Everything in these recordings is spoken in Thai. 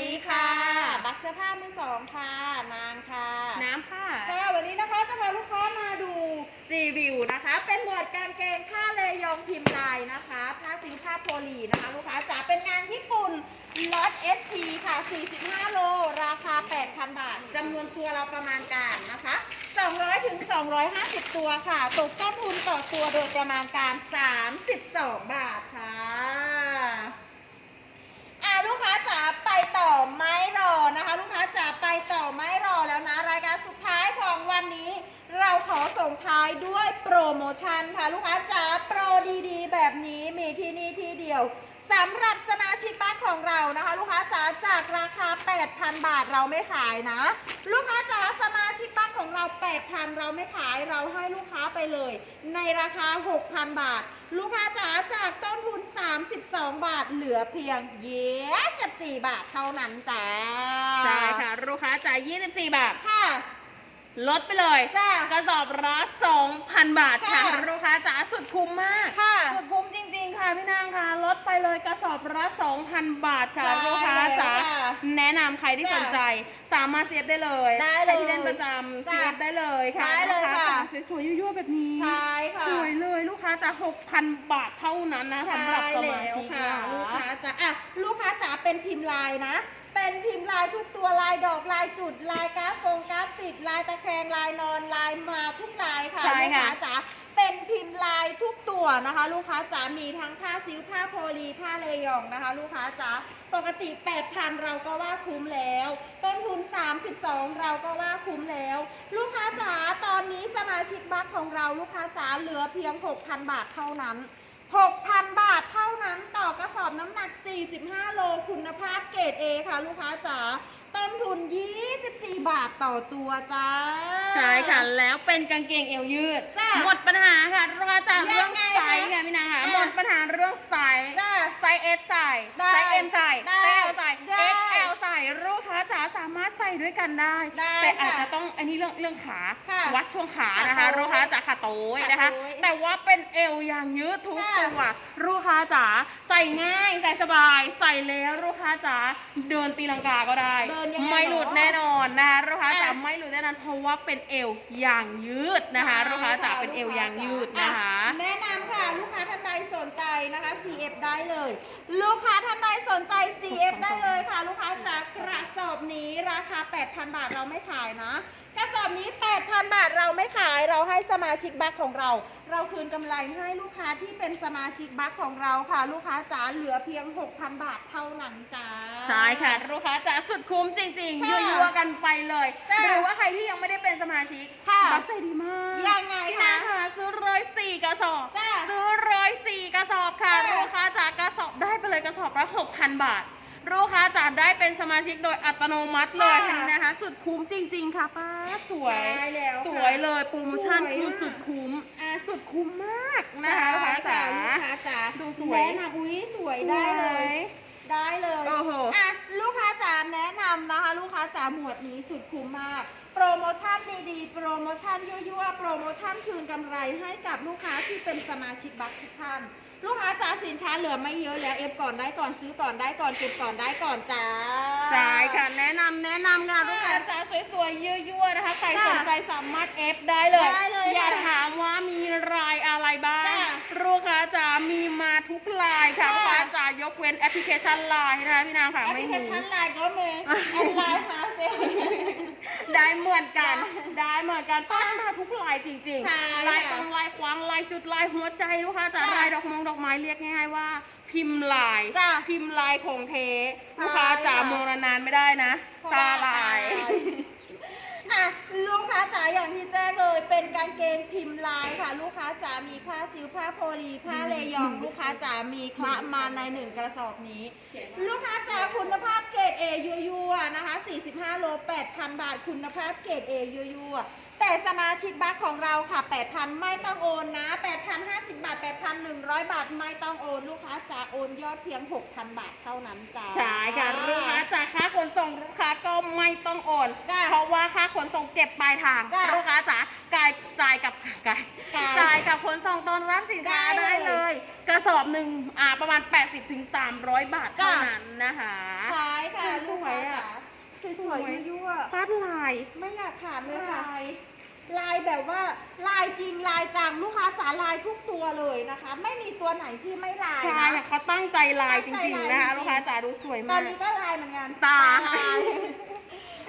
ดีค่ะ บักเสื้อผ้ามือสองค่ะ นางค่ะ น้ำค่ะ ค่ะวันนี้นะคะจะพาลูกค้ามาดูรีวิวนะคะ เป็นหมวดกางเกงผ้าเลยองพิมพ์ลายนะคะ ผ้าซิลผ้าโพลีนะคะ ลูกค้าจ๋าเป็นงานญี่ปุ่นล็อต SP ค่ะ 45 โล ราคา 8,000 บาทจำนวนตัวเราประมาณการนะคะ 200ถึง250 ตัวค่ะ ตกต้นทุนต่อตัวโดยประมาณการ 32 บาทค่ะ อ่าลูกค้าจ๋าไป ต่อไม่รอนะคะ ลูกค้าจ๋าไปต่อไม่รอแล้วนะ รายการสุดท้ายของวันนี้ เราขอส่งท้ายด้วยโปรโมชั่นค่ะ ลูกค้าจ๋าโปรดีๆ แบบนี้มีที่นี่ที่เดียวสำหรับสมาชิกบ้านของเรานะคะ ลูกค้าจ๋าจากราคา 8,000 บาทเราไม่ขายนะ ลูกค้าจ๋าสมาชิกบ้านของเรา 8,000 เราไม่ขายเราให้ลูกค้าไปเลย ในราคา 6,000 บาท ลูกค้าจ๋าจาก ทุน32บาทเหลือเพียงเย้14 บาทเท่านั้นจ้าใช่ค่ะ ลูกค้าจ่าย 24 บาท ค่ะ ลดไปเลยจ้ากระสอบละ2,000 บาทค่ะค่ะลูกค้าจ๋าสุดคุ้มมากค่ะ สุดคุ้มจริง ๆ ค่ะพี่นางค่ะ ลดไปเลยกระสอบละ2,000 บาทค่ะใช่ลูกค้าจ๋า แล้วค่ะแนะนำใครที่จ้ะสนใจ สามารถเสียบได้เลยได้ใครเลยที่เล่นประจำจ้ะเสียบได้เลยค่ะได้เลยลูกค้าค่ะจ๋าสวยๆยั่วๆแบบนี้ใช่ค่ะสวยเลยลูกค้าจ๋า6,000 บาทเท่านั้นนะสำหรับสมาชิกใช่นะ แล้วค่ะ ลูกค้าจ๋าอะลูกค้าจ๋าเป็นพิมพ์ลายนะ เป็นพิมพ์ลายทุกตัวลายดอกลายจุดลายกราฟโฟงกราฟิกลายตะแคงลายนอนลายมาทุกลายค่ะใช่ลูกค่ะ ค้าจ๋าเป็นพิมพ์ลายทุกตัวนะคะ ลูกค้าจ๋ามีทั้งผ้าซิลผ้าโพลีผ้าเลยองนะคะ ลูกค้าจ๋าปกติ 8,000 เราก็ว่าคุ้มแล้ว ต้นทุน 32 เราก็ว่าคุ้มแล้ว ลูกค้าจ๋าตอนนี้สมาชิกบัคของเราลูกค้าจ๋าเหลือเพียง 6,000 บาทเท่านั้น 6,000 บาทเท่านั้นต่อกระสอบน้ำหนัก 45 โลคุณภาพเกรด A ค่ะ ลูกค้าจ๋าต้นทุน 24 บาทต่อตัวจ้า ใช่ค่ะ แล้วเป็นกางเกงเอวยืด จ้ะหมดปัญหาค่ะลูกค้าจ๋ายัเรื่องงไงไซคะส์ค่ะพี่นางค่ะอะหมดปัญหาเรื่องไซส์จ้าไซส์ S ใส่ได้ไซส์ M ใส่ได้ไซส์ L ใส่ได้ XL ใส่ลูกค้า จ๋าสามารถใส่ด้วยกันได้ ได้แต่อาจค่ะจะต้องอันนี้เรื่องเรื่องขาค่ะวัดช่วงขานะขาคะโต๊ะลูกค้าจ๋าขาโต้ยนะคะ ขาโต๊ยแต่ว่าเป็นเอวอย่างยืดทุกค่ะตัวลูกค้าจ๋าใส่ง่ายใส่สบาย ใส่แล้วลูกค้าจ๋าเดินตีลังกาก็ได้ เดินยังไงไม่หลุดเนอะแน่นอนนะคะลูกค้าจ๋าอะ ไม่หลุดแน่นอนเพราะว่าเป็นเอวอย่างยืดนะคะใช่ลูกค้าจ๋าเป็นเอวอย่างยืดนะคะ อ่แนะนำค่ะ ลูกค้าท่านใดสนใจนะคะ CF ได้เลย ลูกค้าท่านใดสนใจ CF ได้เลยค่ะ ลูกค้าจากกระสอบนี้ราคา 8,000 บาทเราไม่ขายนะ กระสอบนี้ 8,000 บาท เราไม่ขายเราให้สมาชิกบัคของเรา เราคืนกำไรให้ลูกค้าที่เป็นสมาชิกบัคของเราค่ะ ลูกค้าจ๋าเหลือเพียง 6,000 บาทเท่านั้นจ้าใช่ค่ะ ลูกค้าจ๋าสุดคุ้มจริงๆค่ะยั่วๆกันไปเลยจ้ะหรือว่าใครที่ยังไม่ได้เป็นสมาชิกค่ะบัตรใจดีมากยังไงพี่คะนาค่ะซื้อร้อยสี่กระสอบจ้ะซื้อร้อยสี่กระสอบค่ะจ้ะลูกค้าจ๋ากระสอบได้ไปเลยกระสอบละหกพันบาท ลูกค้าจ๋าได้เป็นสมาชิกโดยอัตโนมัติเลยค่ะนะคะ สุดคุ้มจริง ๆ ค่ะป้าสวยใช่แล้วค่ะสวยเลยโปรโมชั่นสวยคือมาก สุดคุ้มอะสุดคุ้มมากนะคะลูกค้าจ๋าใช่ค่ะลูกค้าจ๋าดูสวย แนะนำอุ้ยสวยได้เลย ได้เลย โอ้โห อะลูกค้าจ๋าแนะนำ นะคะลูกค้าจ๋าหมวดนี้สุดคุ้มมาก โปรโมชั่นดีๆ โปรโมชั่นยั่วๆ โปรโมชั่นคืนกำไรให้กับลูกค้าที่เป็นสมาชิกบัคทุกท่าน ลูกค้าจ๋าสินค้าเหลือไม่เยอะแล้ว เอฟก่อนได้ก่อนซื้อก่อนได้ก่อนเก็บก่อนได้ก่อนจ้าใช่ค่ะแนะนำแนะนำค่ะลูกค้า จ๋าสวยๆยั่วๆนะคะ ใครค่ะสนใจสามารถเอฟได้เลย ได้เลยอย่าค่ะ ถามว่ามีรายอะไรบ้าง จ้ะ ลูกค้าจ๋ามีมาทุกลายค่ะค่ะลูกค้าจ๋ายกเว้นแอปพลิเคชันไลน์นะคะพี่นางค่ะแอปพไม่ลิเคมี ชันไลน์ก็มีแอดไลน์หาเซลล์ ได้เหมือนกัน ได้ได้เหมือนกันป้ามาทุกลายจริงใช่ๆลายค่ะตรงลายควางลายจุดลายหัวใจลูกค้าจ๋าจ้ะลายดอกมงดอกไม้เรียกง่ายๆว่า พิมพ์ลายจ้ะพิมพ์ลายของเทใช่ลูกค้าจ๋าค่ะ มองนานๆไม่ได้นะตาลาย อะลูกค้าจ๋าอย่างที่แจ้งเลย เป็นกางเกงพิมพ์ลายค่ะ ลูกค้าจ๋ามีผ้าซิลผ้าโพลีผ้าเลยอง ลูกค้าจ๋ามีคละมาในหนึ่งกระสอบนี้ ลูกค้าจ๋าคุณภาพเกรดเอยัวยัวๆนะคะ 45 โล 8,000 บาทคุณภาพเกรดเอยัวยัวๆแต่สมาชิกบัคของเราค่ะ 8,000 ไม่ต้องโอนนะ8,050 บาท 8,100 บาท ไม่ต้องโอน ลูกค้าจ๋าโอนยอดเพียง 6,000 บาทเท่านั้นจ้าใช่ค่ะลูกค้าจ๋า ต้องโอน จ้ะเพราะว่าค่าขนส่งเก็บปลายทาง จ้ะลูกค้าจ๋าจ่ายจ่ายกับจ่ายจ่ายจ่ายกับขนส่งตอนรับสินค้าได้ได้เลยเลยกระสอบหนึ่งอ่าประมาณ 80-300 บาทเท่าจ้ะ นั้นนะคะ ใช่ค่ะสลูกวสวยๆยั่วฟาดลาย ๆไม่อยากขาดเลยค่ะลายลายแบบว่าลายจริงลายจังลูกค้าจ๋าลายทุกตัวเลยนะคะ ไม่มีตัวไหนที่ไม่ลายใช่นะ ค่ะเขาตั้งใจลายจริงๆ นะคะตั้งใจลายจริงๆ ลูกค้าจ๋าดูสวยตอมานก นี้ก็ลายเหมือนกันตา ลาย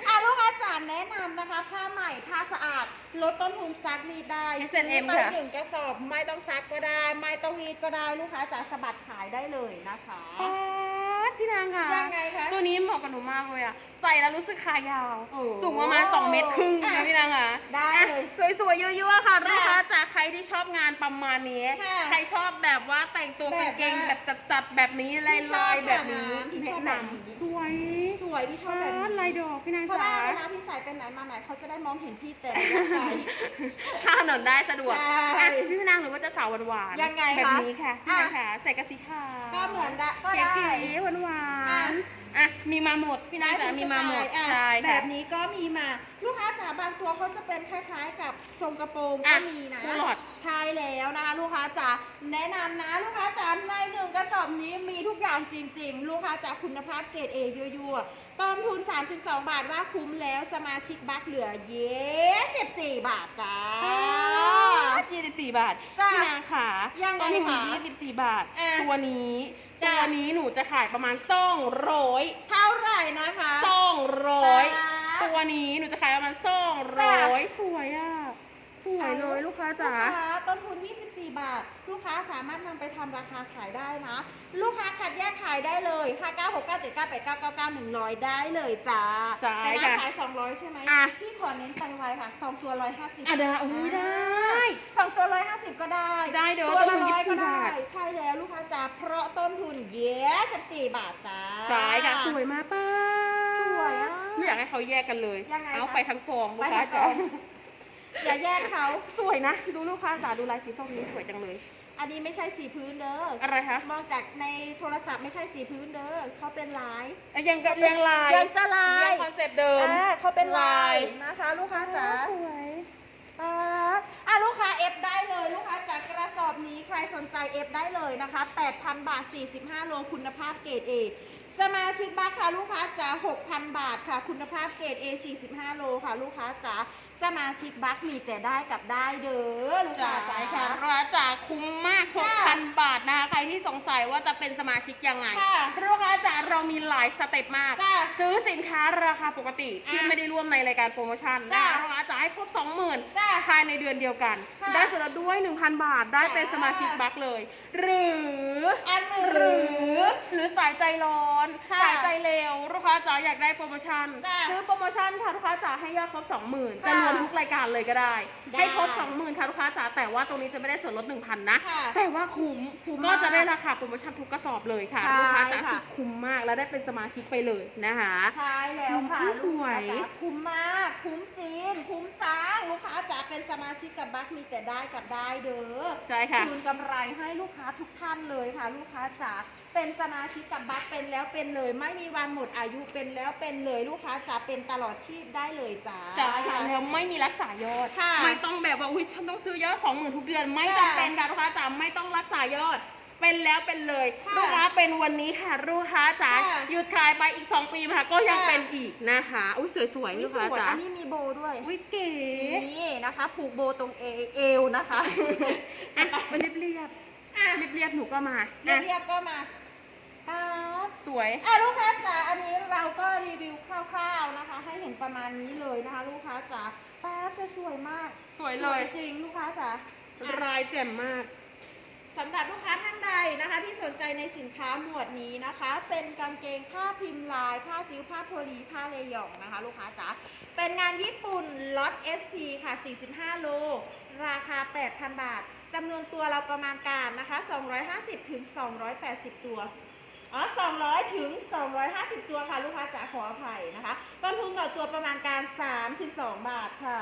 อะลูกค้าจ๋าแนะนำนะคะ ผ้าใหม่ผ้าสะอาด ลดต้นทุนซักรีดได้ H&M ซื้อไปค่ะ หนึ่งกระสอบไม่ต้องซักก็ได้ ไม่ต้องรีดก็ได้ลูกค้าจ๋าสะบัดขายได้เลยนะคะ ป๊าดพี่นางค่ะ ยังไงคะ ตัวนี้เหมาะกับหนูมากเลยอะ ใส่แล้วรู้สึกขายาว โอ้สูงประมาณ 2 เมตรครึ่งอะนะพี่นางค่ะได้เลยอะสวยๆยั่วๆค่ะค่ะลูกค้าจ๋าใครที่ชอบงานประมาณนี้ ค่ะใครชอบแบบว่าแต่งตัวแบบกางเกงว่าแบบจัดๆแบบนี้ลายที่ชอบลายๆแบบนี้แบบนั้นที่ชอบแนะแบบนนี้ำสวยสวยพี่ชอบแบบป๊าดนี้ ลายดอกพี่นางเพราะจ๋า ว่าเวลาพี่ใส่ไปไหนมาไหนเขาจะได้มองเห็นพี่แต่ระยะไกลข้ามถนนได้สะดวกใช่อะพี่นางหรือว่าจะสาวหวานๆยังไงคะแบบนี้ค่ะพี่นางอะ ค่ะใส่กระสีขาวก็เหมือนได้ก็ได้เก๋ๆหวานหวาอะนๆ อะมีมาหมดพี่นางจ๋ามีมาหมดอะใช่แบค่ะ บนี้ก็มีมาลูกค้าจ๋าบางตัวเขาจะเป็นคล้ายๆ กับทรงกระโปรงก็อะมีนะคูลอด ใช่แล้วนะคะ ลูกค้าจ๋าแนะนำนะ ลูกค้าจ๋าในหนึ่งกระสอบนี้มีทุกอย่างจริง ๆ ลูกค้าจ๋าคุณภาพเกรดเอยั่วๆต้นทุน 32 บาทว่าคุ้มแล้วสมาชิกบัคเหลือเย้14บาทจ้า ยี่สิบสี่บาทจ้ะพี่นางค่ะยังไงต้นทุนคะยี่สิบสี่บาท อะตัวนี้ จ้ะ ตัวนี้หนูจะขายประมาณสองร้อยเท่าไหร่นะคะสองร้อยจ้ะตัวนี้หนูจะขายประมาณสองร้อยสวยอะ สวยเลยลูกค้าจ๋า ลูกค้าต้นทุน 24 บาท ลูกค้าสามารถนำไปทำราคาขายได้นะ ลูกค้าคัดแยกขายได้เลย5 9 6 9 7 9 8 9 9 9 100ได้เลยจ้าใช่แต่ค่ะน้ำขาย 200 ใช่ไหมอะ พี่ขอเน้นไปไวค่ะ2ตัว 150 อะได้อุ้ยได้ สองตัว150ก็ได้ได้เด้อตัวต้ละนทุนร้อยก็24ได้บาท ใช่แล้วลูกค้าจ๋าเพราะต้นทุนเย้14บาทจ้า ใช่ค่ะสวยมากป้าสวยอะไม่อยากให้เขาแยกกันเลย ยังไงเอาคะไปทั้งกองลูไปกค้าทางกจ๋าอง อย่าแยกเขาสวยนะ ดูลูกค้าจ๋าดูลายสีส้มนี้สวยจังเลย อันนี้ไม่ใช่สีพื้นเด้ออะไรคะมองจากในโทรศัพท์ไม่ใช่สีพื้นเด้อเขาเป็นลายอะยังกับยังลายยังจะลายยังคอนเซ็ปต์เดิมอ่าเขาเป็นลายลายนะคะ ลูกค้าจ๋าสวยอ่าอะลูกค้าเอฟได้เลยลูกค้าจากกระสอบนี้ใครสนใจเอฟได้เลยนะคะ 8,000 บาท 45 โลคุณภาพเกรด A สมาชิกบัคค่ะลูกค้าจ๋า6,000 บาทค่ะ คุณภาพเกรด A 45โลค่ะ ลูกค้าจ๋าสมาชิกบัคมีแต่ได้กับได้เด้อลูกค้าจ่ายจ๋าค่ะราคาคุ้มมากค่ะ6,000 บาทนะคะใครที่สงสัยว่าจะเป็นสมาชิกยังไงค่ะลูกค้าจ๋าเรามีหลายสเต็ปมากจ้ะซื้อสินค้าราคาปกติที่อะไม่ได้ร่วมในรายการโปรโมชั่นนะจ้ะคะลูกค้าจ๋าให้ครบ 20,000จ้ะภายในเดือนเดียวกันค่ะได้ส่วนลดด้วย 1,000 บาทได้เป็นจ้ะสมาชิกบัคเลย หรืออันหนึ่งหรือ หรือสายใจร้อน ค่ะสายใจเร็วลูกค้าจ๋าอยากได้โปรโมชั่นจ้ะซื้อโปรโมชั่นค่ะลูกค้าจ๋าให้ยอดครบ20,000 จะค่ะรวมทุกรายการเลยก็ได้ ได้ให้ครบ20,000ค่ะลูกค้าจ๋าแต่ว่าตรงนี้จะไม่ได้ส่วนลด1,000นะค่ะแต่ว่าคุ้มคุ้มก็จะมากได้ราคาโปรโมชั่นทุกกระสอบเลยค่ะใช่ลูกค้าจ๋าค่ะ สุดคุ้มมากแล้วได้เป็นสมาชิกไปเลยนะคะ ใช่แล้วค่ะคุ้มสวย ลูกค้าจ๋าคุ้มมาก คุ้มจริง คุ้มจ้างลูกค้าจ๋าเป็นสมาชิกกับบัคมีแต่ได้กับได้เด้อ ใช่ค่ะ คืนกำไรให้ลูกค้าทุกท่านเลยค่ะ ลูกค้าจ๋า เป็นสมาชิกกับบัคเป็นแล้วเป็นเลย ไม่มีวันหมดอายุเป็นแล้วเป็นเลยลูกค้าจ๋าเป็นตลอดชีพได้เลยจ้าใช่ค่ะแล้วไม่มีรักษายอด ค่ะไม่ต้องแบบว่าอุ้ยฉันต้องซื้อยอดสองหมื่นทุกเดือน ไม่ค่ะจำเป็นค่ะลูกค้าจ๋าไม่ต้องรักษายอด เป็นแล้วเป็นเลยค่ะลูกค้าเป็นวันนี้ค่ะลูกค้าจ๋าค่ะหยุดขายไปอีก 2 ปีค่ะก็ยังค่ะ เป็นอีกนะคะอุ้ยสวยๆอุ๊ลูยกสค้าวยจ๋าอันนี้มีโบด้วยอุ้ยเก๋นี่นะคะ ผูกโบตรงเอเอวนะคะ อะมันเรียบเรียบอะเรียบเรียบๆหนูก็มาเรียอะบเรียบก็มา ป๊าบสวย อะลูกค้าจ๋าอันนี้เราก็รีวิวคร่าวๆนะคะ ให้เห็นประมาณนี้เลยนะคะ ลูกค้าจ๋าป๊าบจะสวยมากสวยเลย จริงลูกค้าจ๋าอะ รายแจ่มมาก สำหรับลูกค้าท่านใดนะคะ ที่สนใจในสินค้าหมวดนี้นะคะ เป็นกางเกงผ้าพิมพ์ลายผ้าซิ้วผ้าโพลีผ้าเลยองนะคะ ลูกค้าจ๋าเป็นงานญี่ปุ่นล็อต SP ค่ะ 45 โล ราคา 8,000 บาทจำนวนตัวเราประมาณการนะคะ 250ถึง280 ตัว อ๋อ200 ถึง 250 ตัวค่ะ ลูกค้าจะขออภัยนะคะ ต้นทุนต่อตัวประมาณการ 32 บาทค่ะ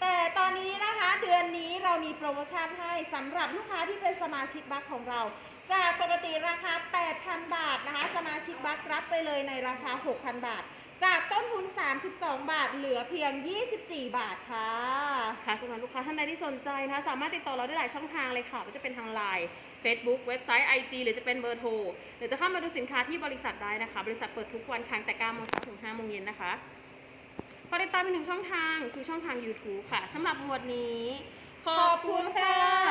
แต่ตอนนี้นะคะเดือนนี้เรามีโปรโมชั่นให้สำหรับลูกค้าที่เป็นสมาชิกบัคของเรา จากปกติราคา 8,000 บาทนะคะ สมาชิกบัครับไปเลยในราคา 6,000 บาท จากต้นทุน 32 บาท เหลือเพียง 24 บาทค่ะ ค่ะสำหรับลูกค้าท่านใดที่สนใจนะคะสามารถติดต่อเราได้หลายช่องทางเลยค่ะไม่ว่าจะเป็นทางไลน์ Facebook เว็บไซต์ IG หรือจะเป็นเบอร์โทร หรือจะเข้ามาดูสินค้าที่บริษัทได้นะคะ บริษัทเปิดทุกวันครั้งแต่9โมงเช้าถึง5โมงเย็นนะคะขอติดตามอีกหนึ่งช่องทางคือช่องทาง YouTube ค่ะสำหรับหมวดนี้ ขอบคุณค่ะ